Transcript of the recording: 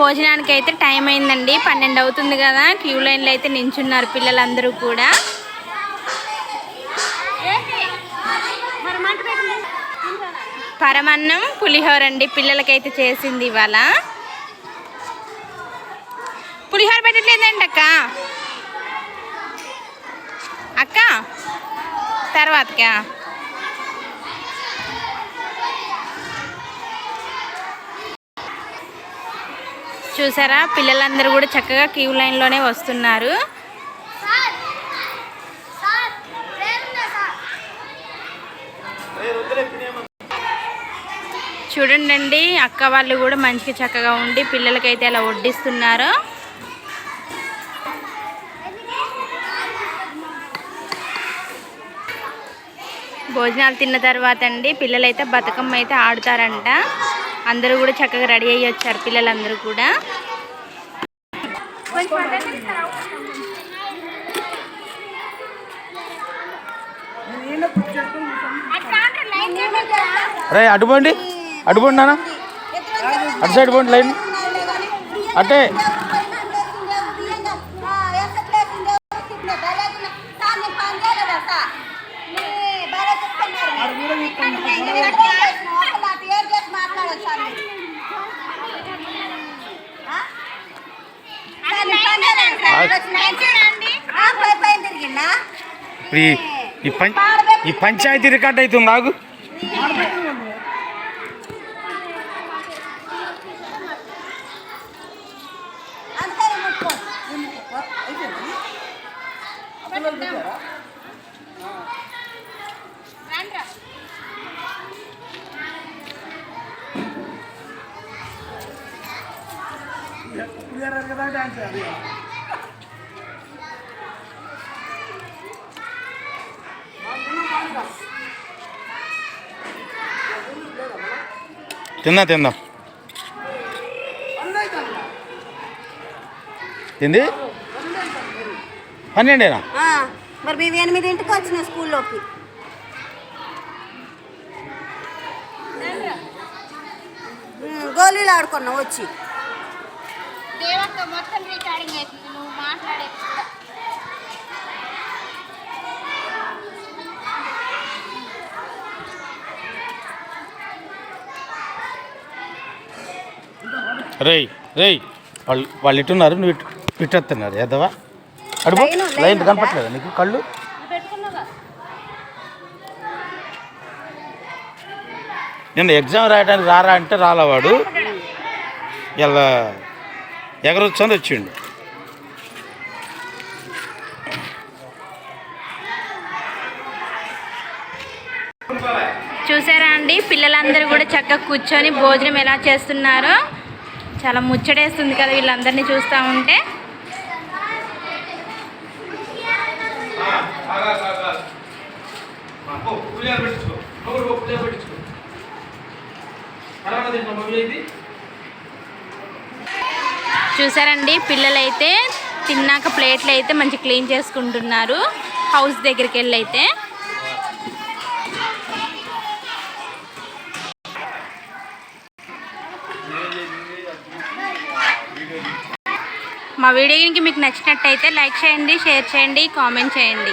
భోజనానికి అయితే టైం అయిందండి. పన్నెండు అవుతుంది కదా. క్యూ లైన్లో అయితే నించున్నారు పిల్లలందరూ కూడా. పరమన్నం పులిహోర అండి. పిల్లలకైతే చేసింది ఇవాళ. పులిహోర పెట్టట్లేదండి అక్క. అక్క తర్వాతకా? చూసారా? పిల్లలందరూ కూడా చక్కగా క్యూ లైన్లోనే వస్తున్నారు. చూడండి అండి అక్క వాళ్ళు కూడా మంచిగా చక్కగా ఉండి పిల్లలకైతే అలా వడ్డిస్తున్నారు. భోజనాలు తిన్న తర్వాత అండి పిల్లలైతే బతుకమ్మ అయితే ఆడుతారంట. అందరూ కూడా చక్కగా రెడీ అయ్యి వచ్చారు పిల్లలందరూ కూడా. రే అటుపోండి అటుపోండి నాన్న. అటు సైడ్ పోండి లైన్. అటే ఇప్పుడు ఈ- ఈ పంచాయతీ రికార్డ్ అవుతుంది నాకు. తిందా తిందాం. తింది? పన్నెండేనా? మరి మేము ఎనిమిదింటికి వచ్చిన స్కూల్లోకి. గోళీలు ఆడుకున్నాం వచ్చి. దేవక్క మొత్తం రికార్డింగ్ అవుతుంది నువ్వు మాట్లాడే రేయ్ రేయ్ వాళ్ళు వాళ్ళు ఇట్టున్నారు నువ్వు ఇటు ఇట్టేస్తున్నారు ఎదవా అడుగు లైను? కనపట్లేదా నీకు కళ్ళు? నిన్న ఎగ్జామ్ రాయడానికి రారా అంటే రాలా వాడు. ఇలా ఎగరొచ్చని వచ్చిండు చూసారా అండి? పిల్లలందరూ కూడా చక్కగా కూర్చొని భోజనం ఎలా చేస్తున్నారో? చాలా ముచ్చటేస్తుంది కదా వీళ్ళందరినీ చూస్తూ ఉంటే. చూసారండి పిల్లలైతే తిన్నాక ప్లేట్లు అయితే మంచి క్లీన్ చేసుకుంటున్నారు. హౌస్ దగ్గరికి వెళ్ళి అయితే మా వీడియో కనుక మీకు నచ్చినట్టయితే లైక్ చేయండి షేర్ చేయండి కామెంట్ చేయండి.